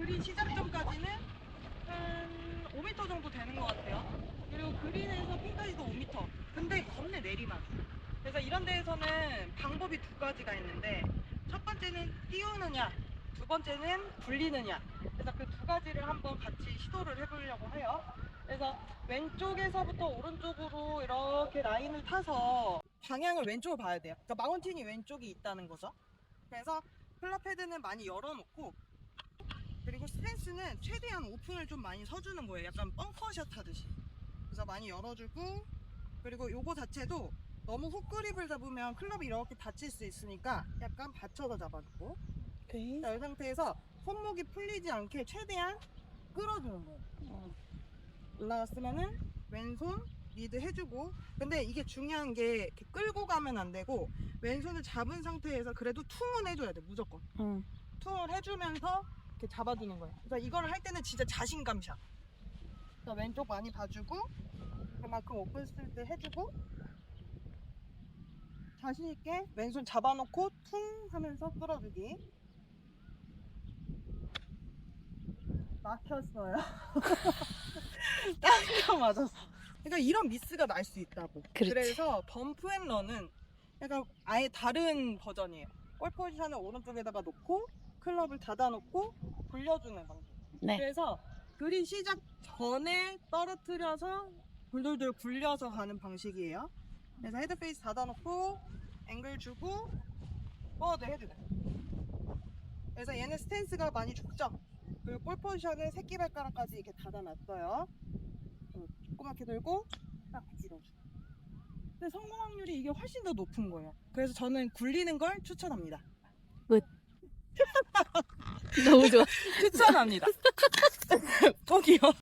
그린 시작점까지는 한 5m 정도 되는 것 같아요. 그리고 그린에서 핀까지도 5m. 근데 겁내 내리막. 그래서 이런 데에서는 방법이 두 가지가 있는데 첫 번째는 띄우느냐, 두 번째는 굴리느냐. 그래서 그 두 가지를 한번 같이 시도를 해보려고 해요. 그래서 왼쪽에서부터 오른쪽으로 이렇게 라인을 타서 방향을 왼쪽으로 봐야 돼요. 그러니까 마운틴이 왼쪽이 있다는 거죠. 그래서 플라패드는 많이 열어놓고 그리고 스탠스는 최대한 오픈을 좀 많이 서주는 거예요. 약간 벙커샷 하듯이. 그래서 많이 열어주고 그리고 요거 자체도 너무 훅 그립을 잡으면 클럽이 이렇게 다칠 수 있으니까 약간 받쳐서 잡아주고 오케이. 자, 이 상태에서 손목이 풀리지 않게 최대한 끌어주는 거예요. 어. 올라갔으면은 왼손 리드 해주고 근데 이게 중요한 게 이렇게 끌고 가면 안 되고 왼손을 잡은 상태에서 그래도 퉁은 해줘야 돼 무조건 응. 퉁을 해주면서 이렇게 잡아주는 거예요. 그래서 이걸 할 때는 진짜 자신감 샷 그래서 왼쪽 많이 봐주고 그만큼 오픈 스틸트 해주고 자신 있게 왼손 잡아놓고 퉁 하면서 끌어주기. 막혔어요. 딴거 맞았어. 그러니까 이런 미스가 날 수 있다고. 그렇지. 그래서 범프 앤 런은 약간 아예 다른 버전이에요. 볼 포지션을 오른쪽에다가 놓고 클럽을 닫아놓고 굴려주는 방식 네. 그래서 그린 시작 전에 떨어뜨려서 돌돌돌 굴려서 가는 방식이에요. 그래서 헤드 페이스 닫아놓고 앵글 주고 포워드 헤드. 그래서 얘는 스탠스가 많이 좁죠. 그리고 볼 포지션은 새끼 발가락까지 이렇게 닫아놨어요. 어, 조그맣게 들고 딱 밀어주고. 근데 성공 확률이 이게 훨씬 더 높은 거예요. 그래서 저는 굴리는 걸 추천합니다. 너무 좋아. 추천합니다. 꼭이요.